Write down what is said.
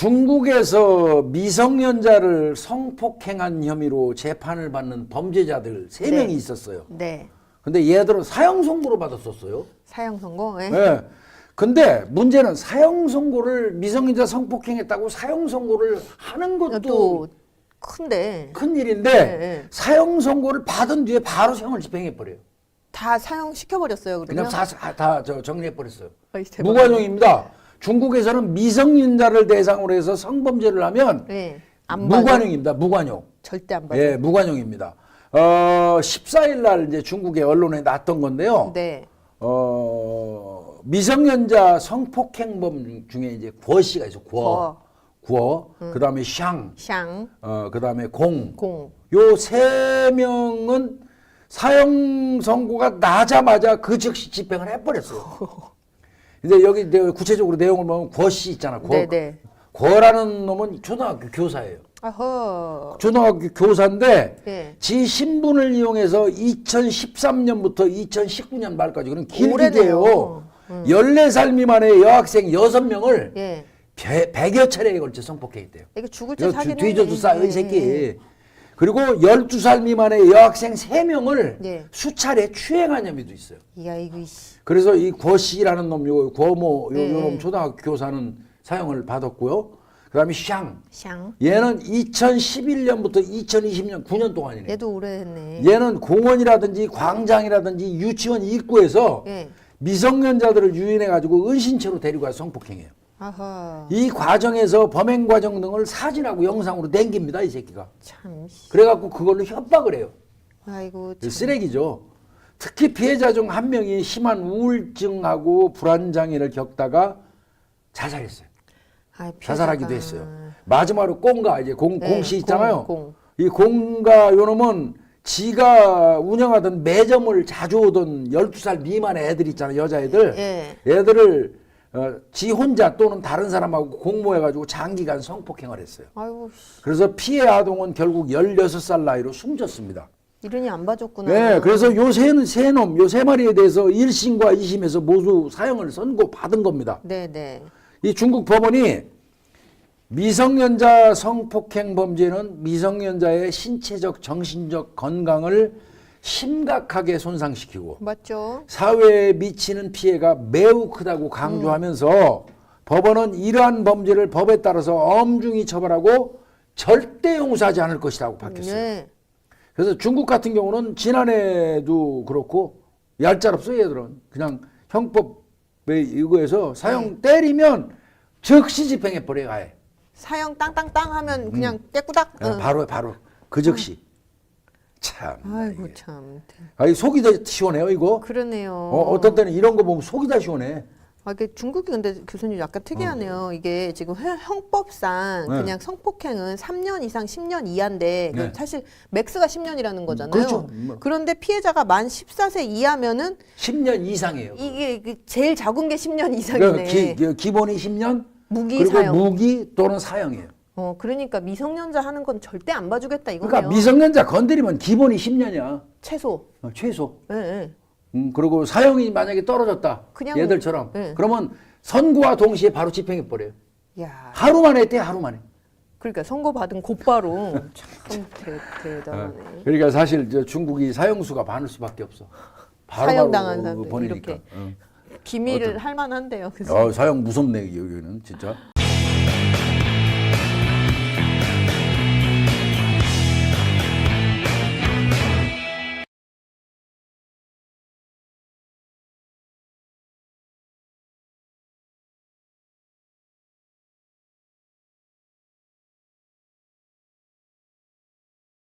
중국에서 미성년자를 성폭행한 혐의로 재판을 받는 범죄자들 세 네. 명이 있었어요. 네. 근데 얘들은 사형 선고를 받았었어요. 사형 선고. 예. 예. 근데 문제는 사형 선고를 미성년자 성폭행했다고 사형 선고를 하는 것도 또 큰데 큰 일인데 네, 네. 사형 선고를 받은 뒤에 바로 생을 집행해 버려요. 다 사형 시켜버렸어요. 그냥. 다다저 정리해 버렸어요. 아이, 대박. 무관용입니다. 중국에서는 미성년자를 대상으로 해서 성범죄를 하면 네. 안 무관용입니다. 무관용. 절대 안 봐도. 예, 무관용입니다. 어, 14일 날 이제 중국의 언론에 났던 건데요. 네. 어, 미성년자 성폭행범 중에 이제 구 씨가 있어. 구어. 구어. 그다음에 샹. 샹, 어, 그다음에 공. 공. 요 세 명은 사형 선고가 나자마자 그 즉시 집행을 해버렸어요. 근데 여기 구체적으로 내용을 보면 구어 씨 있잖아. 구어. 네네. 구어라는 놈은 초등학교 교사예요. 아허. 초등학교 교사인데 네. 지 신분을 이용해서 2013년부터 2019년 말까지 그런 오래네요. 길게요. 14살 미만의 여학생 6명을 예. 100여 차례에 걸쳐 성폭행했대요. 이거 죽을 사긴 뒤- 뒤져도. 싸이 예, 새끼. 예. 그리고 12살 미만의 여학생 3명을 예. 수차례 추행한 혐의도 있어요. 야 이거 이씨. 그래서 이 고씨라는 놈, 요 고모, 요, 네. 요놈 초등학교 교사는 사형을 받았고요. 그 다음에 샹. 샹. 얘는 2011년부터 2020년 9년 동안이네. 얘도 오래 했네. 얘는 공원이라든지 광장이라든지 유치원 입구에서 예. 미성년자들을 유인해 가지고 은신처로 데리고 가서 성폭행해요. 아하. 이 과정에서 범행 과정 등을 사진하고 영상으로 남깁니다, 이 새끼가. 참. 씨. 그래 갖고 그걸로 협박을 해요. 아이고 참. 쓰레기죠. 특히 피해자 중 한 명이 심한 우울증하고 불안 장애를 겪다가 자살했어요. 아이, 자살하기도. 했어요. 마지막으로 꽁가 이제 공 네, 공씨 있잖아요. 공, 공. 이 공가 요놈은 지가 운영하던 매점을 자주 오던 12살 미만의 애들 있잖아요. 여자애들. 예. 애들을 어, 지 혼자 또는 다른 사람하고 공모해가지고 장기간 성폭행을 했어요. 아이고 씨. 그래서 피해 아동은 결국 16살 나이로 숨졌습니다. 이른이 안 봐줬구나. 네, 그래서 요세 세 놈, 요 세 마리에 대해서 1심과 2심에서 모두 사형을 선고받은 겁니다. 네, 네. 이 중국 법원이 미성년자 성폭행 범죄는 미성년자의 신체적, 정신적 건강을 심각하게 손상시키고 맞죠? 사회에 미치는 피해가 매우 크다고 강조하면서 법원은 이러한 범죄를 법에 따라서 엄중히 처벌하고 절대 용서하지 않을 것이라고 밝혔어요. 네. 그래서 중국 같은 경우는 지난해도 그렇고 얄짤없어요 얘들은 그냥 형법에 이거에서 사형 때리면 즉시 집행해 버려요 아예 사형 땅땅땅 하면 그냥 깨꾸닥. 아, 응. 바로 바로 그 즉시 참 아이고 참. 아이 속이 다 시원해요 이거 그러네요. 어, 어떤 때는 이런 거 보면 속이 다 시원해 아, 이게 중국이 근데 교수님 약간 특이하네요. 이게 지금 형- 형법상 네. 그냥 성폭행은 3년 이상 10년 이하인데 그 네. 사실 맥스가 10년이라는 거잖아요. 그렇죠. 뭐. 그런데 피해자가 만 14세 이하면은 10년 이상이에요 이게 이게 제일 작은 게 10년 그러니까 이상이네. 기, 기- 기본이 10년 무기 그리고 사형. 무기 또는 사형이에요 어, 그러니까 미성년자 하는 건 절대 안 봐주겠다 이거네요. 그러니까 미성년자 건드리면 기본이 10년이야 최소. 어, 최소 예, 예. 음, 그리고 사형이 만약에 떨어졌다. 그냥 얘들처럼. 네. 그러면 선고와 동시에 바로 집행해 버려요. 야, 하루 만에 했대, 하루 만에. 그러니까 선고 받은 곧바로 참 대, 대단하네. 그러니까 사실 저 중국이 사형수가 많을 수밖에 없어. 바로 사형 바로 당한 사람들 보내니까. 이렇게. 응. 기밀을 할 만한데요. 그래서 어, 사형 무섭네 여기는 진짜.